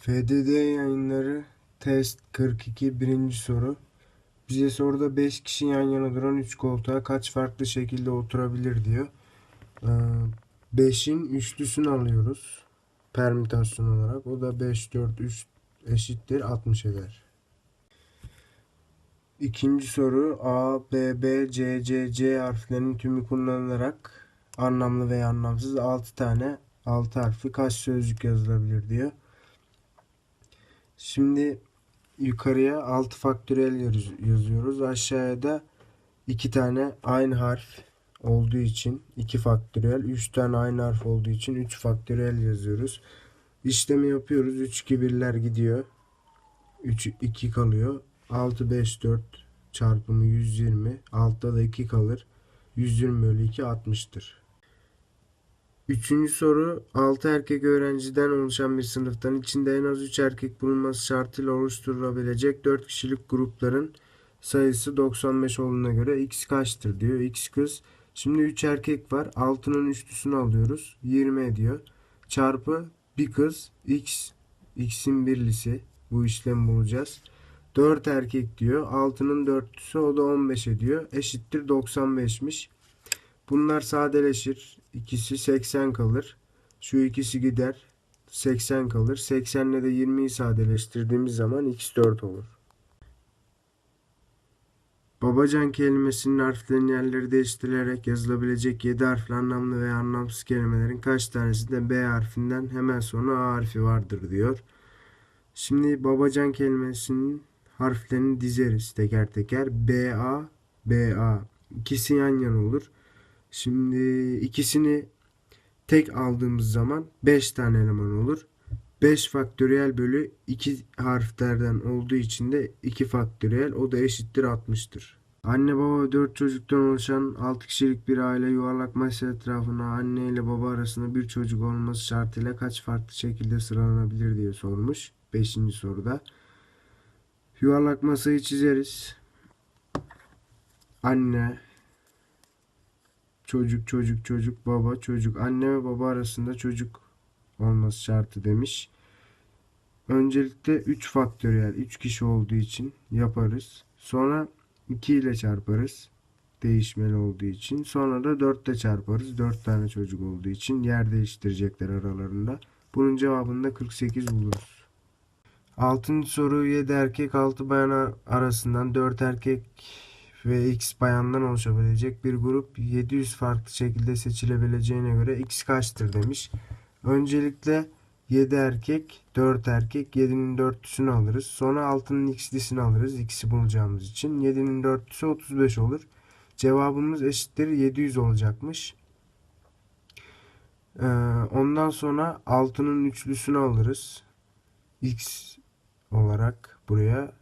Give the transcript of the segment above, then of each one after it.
FDD yayınları test 42 birinci soru. Bize soruda 5 kişi yan yana duran 3 koltuğa kaç farklı şekilde oturabilir diyor. 5'in üçlüsünü alıyoruz. Permütasyon olarak. O da 5, 4, 3 eşittir 60 eder. İkinci soru A, B, B, C, C, C harflerinin tümü kullanılarak anlamlı veya anlamsız 6 tane 6 harfi kaç sözcük yazılabilir diyor. Şimdi yukarıya 6 faktöriyel yaz- yazıyoruz. Aşağıya da 2 tane aynı harf olduğu için 2 faktöriyel, 3 tane aynı harf olduğu için 3 faktöriyel yazıyoruz. İşlemi yapıyoruz. 3 2 birler gidiyor. 3 2 kalıyor. 6 5 4 çarpımı 120. Altta da 2 kalır. 120 bölü 2 60'tır. Üçüncü soru 6 erkek öğrenciden oluşan bir sınıftan içinde en az 3 erkek bulunması şartıyla oluşturulabilecek 4 kişilik grupların sayısı 95 olduğuna göre x kaçtır diyor. x kız. Şimdi 3 erkek var. 6'nın üçlüsünü alıyoruz. 20 ediyor. Çarpı bir kız x. x'in birlisi. Bu işlemi bulacağız. 4 erkek diyor. 6'nın dörtlüsü o da 15 ediyor. Eşittir 95'miş. Bunlar sadeleşir. İkisi 80 kalır. Şu ikisi gider. 80 kalır. 80 ile de 20'yi sadeleştirdiğimiz zaman x4 olur. Babacan kelimesinin harflerin yerleri değiştirilerek yazılabilecek 7 harfli anlamlı veya anlamsız kelimelerin kaç tanesinde B harfinden hemen sonra A harfi vardır diyor. Şimdi babacan kelimesinin harflerini dizeriz teker teker. B A B A ikisi yan yana olur. Şimdi ikisini tek aldığımız zaman 5 tane eleman olur. 5 faktöriyel bölü 2 harflerden olduğu için de 2 faktöriyel o da eşittir 60'tır. Anne baba ve 4 çocuktan oluşan 6 kişilik bir aile yuvarlak masa etrafına anne ile baba arasında bir çocuk olması şartıyla kaç farklı şekilde sıralanabilir diye sormuş. 5. soruda. Yuvarlak masayı çizeriz. Anne, çocuk çocuk çocuk baba çocuk anne ve baba arasında çocuk olması şartı demiş. Öncelikle 3 faktöriyel 3 kişi olduğu için yaparız. Sonra 2 ile çarparız. Değişmeli olduğu için. Sonra da 4 ile çarparız. 4 tane çocuk olduğu için yer değiştirecekler aralarında. Bunun cevabını da 48 buluruz. Altıncı soru 7 erkek 6 bayan arasından 4 erkek ve x bayandan oluşabilecek bir grup 700 farklı şekilde seçilebileceğine göre x kaçtır demiş. Öncelikle 7 erkek, 4 erkek, 7'nin dörtlüsünü alırız. Sonra 6'nın x'lisini alırız. x'i bulacağımız için. 7'nin dörtlüsü 35 olur. Cevabımız eşittir 700 olacakmış. Ee, ondan sonra 6'nın üçlüsünü alırız. x olarak buraya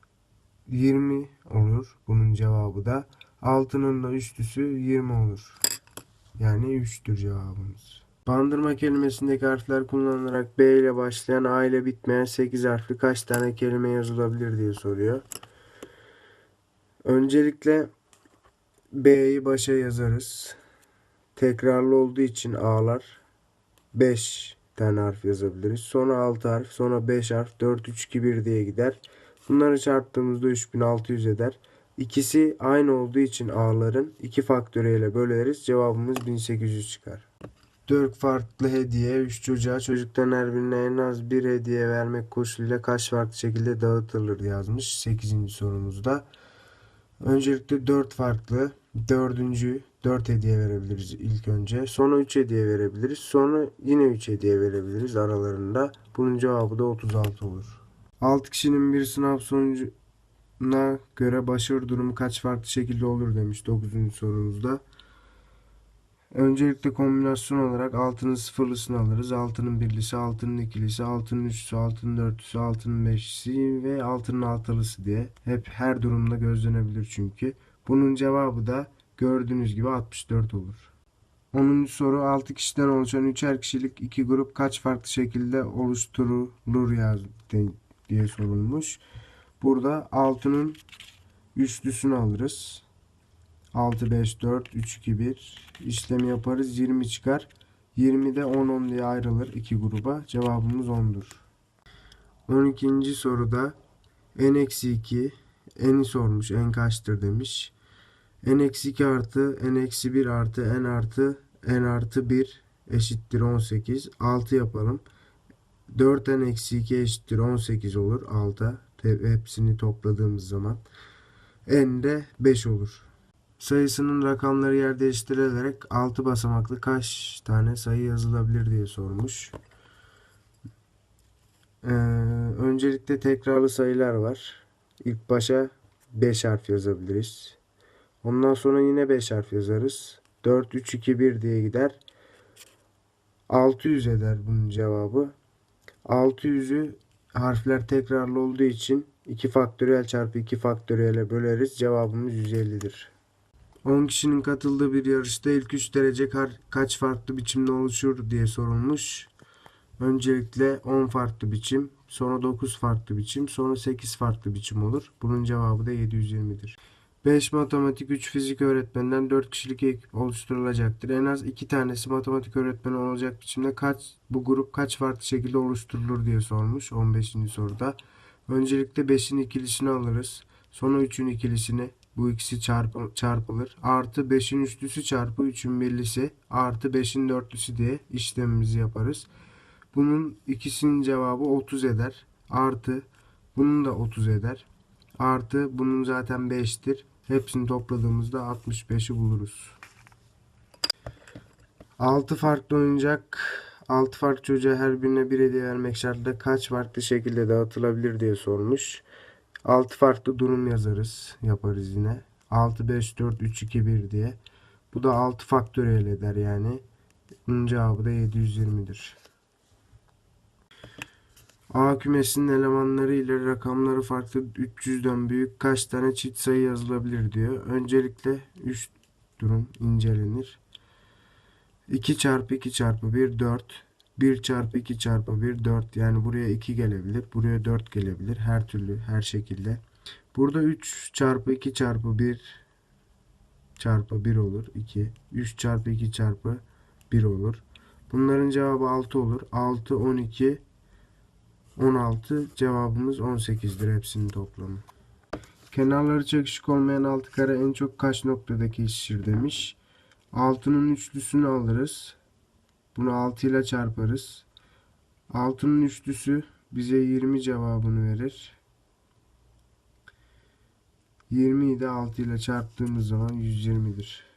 20 olur. Bunun cevabı da 6'nın da üçlüsü 20 olur. Yani 3'tür cevabımız. Bandırma kelimesindeki harfler kullanılarak B ile başlayan A ile bitmeyen 8 harfli kaç tane kelime yazılabilir diye soruyor. Öncelikle B'yi başa yazarız. Tekrarlı olduğu için A'lar 5 tane harf yazabiliriz. Sonra 6 harf, sonra 5 harf, 4, 3, 2, 1 diye gider. Bunları çarptığımızda 3600 eder. İkisi aynı olduğu için A'ların 2 faktöriyle böleriz. Cevabımız 1800 çıkar. 4 farklı hediye 3 çocuğa çocuktan her birine en az bir hediye vermek koşuluyla kaç farklı şekilde dağıtılır yazmış 8. sorumuzda. Öncelikle 4 farklı, dördüncü 4 hediye verebiliriz ilk önce. Sonra 3 hediye verebiliriz. Sonra yine 3 hediye verebiliriz aralarında. Bunun cevabı da 36 olur. 6 kişinin bir sınav sonucuna göre başarı durumu kaç farklı şekilde olur demiş 9. sorumuzda. Öncelikle kombinasyon olarak altının sıfırlısını alırız. Altının birlisi, altının ikilisi, altının üçlüsü, altının dörtlüsü, altının beşlisi ve altının altılısı diye. Hep her durumda gözlenebilir çünkü. Bunun cevabı da gördüğünüz gibi 64 olur. 10. soru 6 kişiden oluşan 3'er kişilik iki grup kaç farklı şekilde oluşturulur yaz diye sorulmuş. Burada 6'nın üçlüsünü alırız. 6, 5, 4, 3, 2, 1 işlemi yaparız. 20 çıkar. 20'de 10, 10 diye ayrılır iki gruba. Cevabımız 10'dur. 12. soruda n-2 n'i sormuş. n kaçtır demiş. n-2 artı n-1 artı n artı n artı 1 eşittir 18. 6 yapalım. 4n-2 eşittir 18 olur. 6. Hepsini topladığımız zaman. n de 5 olur. Sayısının rakamları yer değiştirilerek 6 basamaklı kaç tane sayı yazılabilir diye sormuş. Ee, öncelikle tekrarlı sayılar var. İlk başa 5 harf yazabiliriz. Ondan sonra yine 5 harf yazarız. 4, 3, 2, 1 diye gider. 600 eder bunun cevabı. 600'ü harfler tekrarlı olduğu için 2 faktöriyel çarpı 2 faktöriyele böleriz. Cevabımız 150'dir. 10 kişinin katıldığı bir yarışta ilk 3 derece kaç farklı biçimde oluşur diye sorulmuş. Öncelikle 10 farklı biçim, sonra 9 farklı biçim, sonra 8 farklı biçim olur. Bunun cevabı da 720'dir. 5 matematik, 3 fizik öğretmeninden 4 kişilik ekip oluşturulacaktır. En az 2 tanesi matematik öğretmeni olacak biçimde kaç bu grup kaç farklı şekilde oluşturulur diye sormuş 15. soruda. Öncelikle 5'in ikilisini alırız. Sonra 3'ün ikilisini bu ikisi çarpı, çarpılır. Artı 5'in üçlüsü çarpı 3'ün birlisi artı 5'in dörtlüsü diye işlemimizi yaparız. Bunun ikisinin cevabı 30 eder. Artı bunun da 30 eder. Artı bunun zaten 5'tir. Hepsini topladığımızda 65'i buluruz. 6 farklı oyuncak 6 farklı çocuğa her birine bir hediye vermek şartıyla kaç farklı şekilde dağıtılabilir diye sormuş. 6 farklı durum yazarız. Yaparız yine. 6, 5, 4, 3, 2, 1 diye. Bu da 6 faktöriyel eder yani. Bunun cevabı da 720'dir. A kümesinin elemanları ile rakamları farklı 300'den büyük kaç tane çift sayı yazılabilir diyor. Öncelikle 3 durum incelenir. 2 çarpı 2 çarpı 1 4. 1 çarpı 2 çarpı 1 4. Yani buraya 2 gelebilir. Buraya 4 gelebilir. Her türlü her şekilde. Burada 3 çarpı 2 çarpı 1 çarpı 1 olur. 2. 3 çarpı 2 çarpı 1 olur. Bunların cevabı 6 olur. 6, 12, 16 cevabımız 18'dir hepsinin toplamı. Kenarları çakışık olmayan altı kare en çok kaç noktada kesişir demiş. 6'nın üçlüsünü alırız. Bunu 6 ile çarparız. 6'nın üçlüsü bize 20 cevabını verir. 20'yi de 6 ile çarptığımız zaman 120'dir.